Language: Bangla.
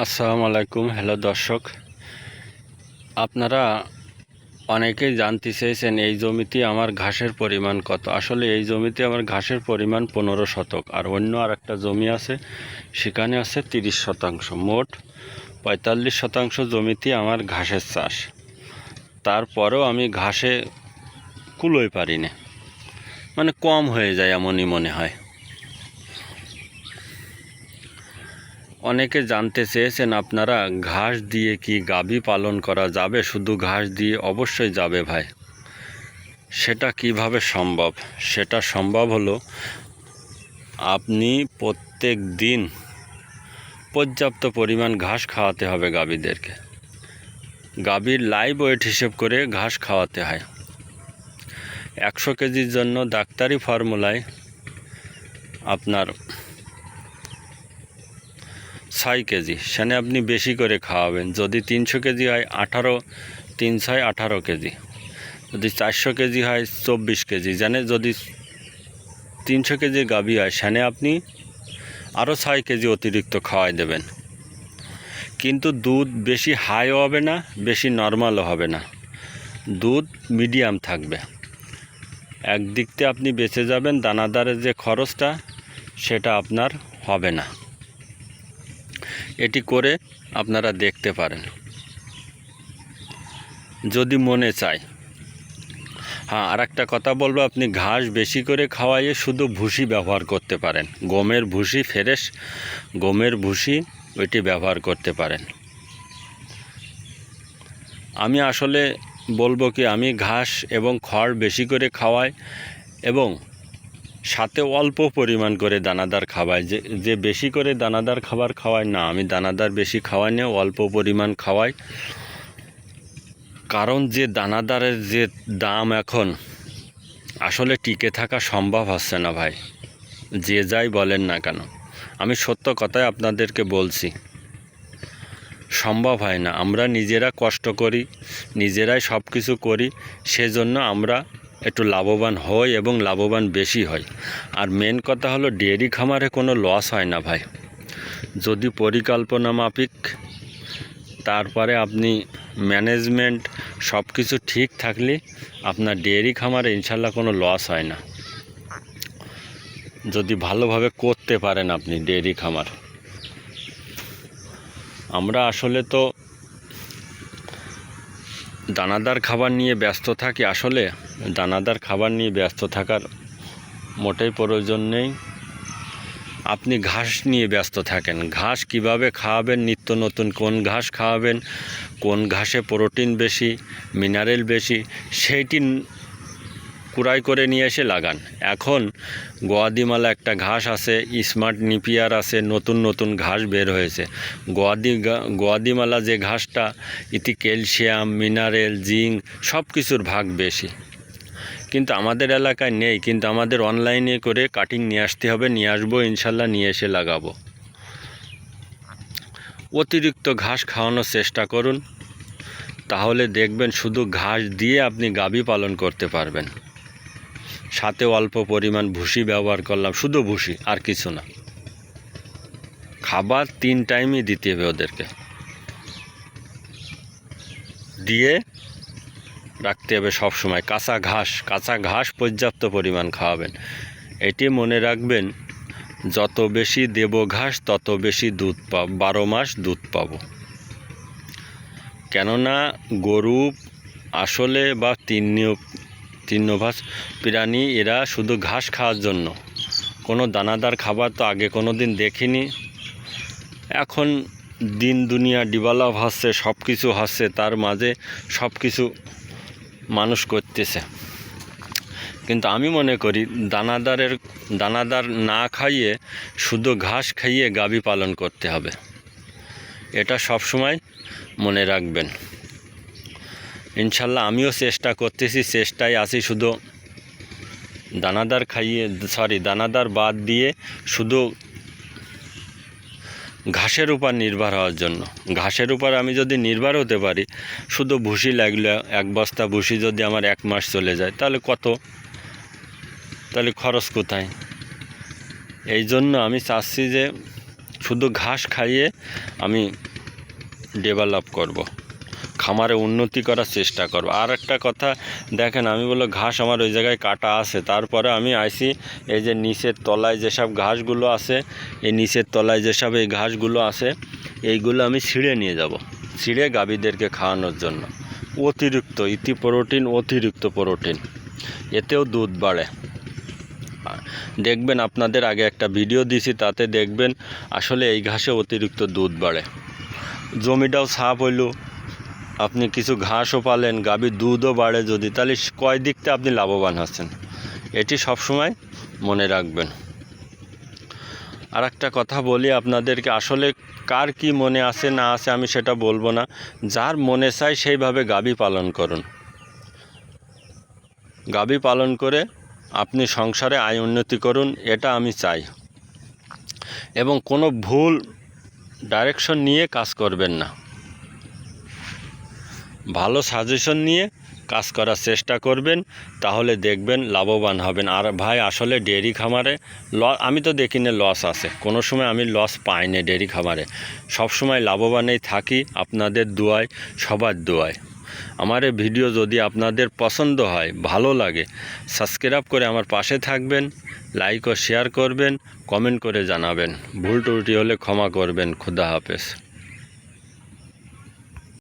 আসসালামু আলাইকুম, হ্যালো দর্শক। আপনারা অনেকেই জানতে চেয়েছেন এই জমিতে আমার ঘাসের পরিমাণ কত। আসলে এই জমিতে আমার ঘাসের পরিমাণ পনেরো শতক, আর অন্য আর একটা জমি আছে, সেখানে আছে তিরিশ শতাংশ। মোট পঁয়তাল্লিশ শতাংশ জমিতে আমার ঘাসের চাষ। তারপরেও আমি ঘাসে কুলোই পারি না। মানে কম হয়ে যায় এমনই মনে হয়। অনেকে জানতে চেয়েছেন আপনারা ঘাস দিয়ে কি গাভী পালন করা যাবে? শুধু ঘাস দিয়ে অবশ্যই যাবে ভাই। সেটা কীভাবে সম্ভব? সেটা সম্ভব হলো আপনি প্রত্যেক দিন পর্যাপ্ত পরিমাণ ঘাস খাওয়াতে হবে গাভীদেরকে গাভীর লাইভ ওয়েট হিসেব করে ঘাস খাওয়াতে হয়। একশো কেজির জন্য ডাক্তারি ফর্মুলায় আপনার ছয় কেজি সেখানে আপনি বেশি করে খাওয়াবেন। যদি তিনশো কেজি হয়, আঠারো, তিন ছয়, আঠারো কেজি। যদি চারশো কেজি হয়, চব্বিশ কেজি। জানে যদি তিনশো কেজি গাভী হয় সেখানে আপনি আরও ছয় কেজি অতিরিক্ত খাওয়াই দেবেন। কিন্তু দুধ বেশি হাইও হবে না, বেশি নর্মালও হবে না। দুধ মিডিয়াম থাকবে। একদিক থেকে আপনি বেঁচে যাবেন, দানাদারের যে খরচটা, সেটা আপনার হবে না। এটি করে আপনারা দেখতে পারেন। যদি মনে চায়। হ্যাঁ আর একটা কথা বলব, আপনি ঘাস বেশি করে খাওয়াইয়ে শুধু ভুসি ব্যবহার করতে পারেন। গমের ভুসি ফ্রেশ গমের ভুসি, ওইটি ব্যবহার করতে পারেন। আমি আসলে বলব কি, আমি ঘাস এবং খড় বেশি করে খাওয়াই এবং সাথে অল্প পরিমাণ করে দানাদার খাওয়াই। যে যে বেশি করে দানাদার খাবার খাওয়াই না, আমি দানাদার বেশি খাওয়াই না, অল্প পরিমাণ খাওয়াই। কারণ যে দানাদারের যে দাম এখন, আসলে টিকে থাকা সম্ভব হচ্ছে না ভাই। যে যাই বলেন না কেন। আমি সত্য কথাই আপনাদেরকে বলছি। সম্ভব হয় না। আমরা নিজেরা কষ্ট করি, নিজেরাই সব কিছু করি, সেজন্য আমরা একটু লাভবান হই এবং লাভবান বেশি হয় আর মেন কথা হলো ডেয়ারি খামারে কোনো লস হয় না ভাই। যদি পরিকল্পনা মাফিক, তারপরে আপনি ম্যানেজমেন্ট সব কিছু ঠিক থাকলে আপনার ডেয়ারি খামারে ইনশাল্লাহ কোনো লস হয় না। যদি ভালোভাবে করতে পারেন আপনি ডেয়ারি খামার। আমরা আসলে তো দানাদার খাবার নিয়ে ব্যস্ত থাকি আসলে, দানাদার খাবার নিয়ে ব্যস্ত থাকার মোটেই প্রয়োজন নেই। আপনি ঘাস নিয়ে ব্যস্ত থাকেন। ঘাস কীভাবে খাওয়াবেন? নিত্য নতুন কোন ঘাস খাওয়াবেন? কোন ঘাসে প্রোটিন বেশি, মিনারেল বেশি? সেইটি কুড়াই করে নিয়ে এসে লাগান। এখন গোয়াদিমালা একটা ঘাস আছে, স্মার্ট নিপিয়ার আছে, নতুন নতুন ঘাস বের হয়েছে। গোয়াদি গোয়াদিমালা যে ঘাসটা, ইতি ক্যালসিয়াম, মিনারেল, জিঙ্ক সব কিছুর ভাগ বেশি। কিন্তু আমাদের এলাকায় নেই, কিন্তু আমাদের অনলাইনে করে কাটিং নিয়ে আসতে হবে, নিয়ে আসব, ইনশাল্লাহ নিয়ে এসে লাগাবো। অতিরিক্ত ঘাস খাওয়ানোর চেষ্টা করুন, তাহলে দেখবেন শুধু ঘাস দিয়ে আপনি গাভী পালন করতে পারবেন। সাথে অল্প পরিমাণ ভুসি ব্যবহার করলাম, শুধু ভুসি, আর কিছু না। খাবার তিন টাইমই দিতে হবে ওদেরকে। দিয়ে রাখতে হবে সব সময় কাঁচা ঘাস কাঁচা ঘাস পর্যাপ্ত পরিমাণ খাওয়াবেন। এটি মনে রাখবেন, যত বেশি দেব ঘাস, তত বেশি দুধ পাব, বারো মাস দুধ পাব। কেননা গরু আসলে বা তিন্ন তৃণভাস প্রাণী, এরা শুধু ঘাস খাওয়ার জন্য। কোনো দানাদার খাবার তো আগে কোনো দিন দেখিনি। এখন দিন দুনিয়া ডেভেলপ হচ্ছে সব কিছু হচ্ছে, তার মাঝে সব কিছু মানুষ করতেছে। কিন্তু আমি মনে করি, দানাদারের, দানাদার না খাইয়ে শুধু ঘাস খাইয়ে গাভী পালন করতে হবে। এটা সব সময় মনে রাখবেন। ইনশাল্লাহ আমিও চেষ্টা করতেছি, চেষ্টায় আছি শুধু দানাদার খাইয়ে সরি দানাদার বাদ দিয়ে শুধু ঘাসের উপর নির্ভর হওয়ার জন্য। ঘাসের উপর আমি যদি নির্ভর হতে পারি, শুধু ভুসি লাগলে, এক বস্তা ভুসি যদি আমার এক মাস চলে যায়, তাহলে কত? তাহলে খরচ কোথায়? এই জন্য আমি চাচ্ছি যে শুধু ঘাস খাইয়ে আমি ডেভেলপ করব। খামারে উন্নতি করার চেষ্টা করব। আর একটা কথা, দেখেন আমি বলল ঘাস আমার ওই জায়গায় কাটা আছে, তারপরে আমি আইসি এই যে নিচের তলায় যেসব ঘাসগুলো আছে, এই নিচের তলায় যেসব এই ঘাসগুলো আছে, এইগুলো আমি ছিঁড়ে নিয়ে যাব, ছিঁড়ে গাভীদেরকে খাওয়ানোর জন্য। অতিরিক্ত ইতি প্রোটিন অতিরিক্ত প্রোটিন, এতেও দুধ বাড়ে। দেখবেন আপনাদের আগে একটা ভিডিও দিছি, তাতে দেখবেন আসলে এই ঘাসে অতিরিক্ত দুধ বাড়ে। জমিটাও সাফ হইল আপনি কিছু ঘাসও পালেন, গাভীর দুধও বাড়ে যদি, তাহলে কয় দিকতে আপনি লাভবান হচ্ছেন? এটি সবসময় মনে রাখবেন। আর একটা কথা বলি আপনাদেরকে, আসলে কার কি মনে আছে, না আছে আমি সেটা বলব না। যার মনে চায় সেইভাবে গাভী পালন করুন। গাভী পালন করে আপনি সংসারে আয় উন্নতি করুন, এটা আমি চাই। এবং কোনো ভুল ডাইরেকশন নিয়ে কাজ করবেন না। ভালো সাজেশন নিয়ে কাজ করার চেষ্টা করবেন, তাহলে দেখবেন লাভবান হবেন। আর ভাই, আসলে ডেয়ারি খামারে ল আমি তো দেখি না লস আছে। কোনো সময় আমি লস পাই না ডেয়ারি খামারে। সব সময় লাভবানেই থাকি, আপনাদের দোয়ায়, সবার দোয়ায়। আমার এই ভিডিও যদি আপনাদের পছন্দ হয়, ভালো লাগে সাবস্ক্রাইব করে আমার পাশে থাকবেন লাইক ও শেয়ার করবেন কমেন্ট করে জানাবেন। ভুল ত্রুটি হলে ক্ষমা করবেন। খুদা হাফেজ।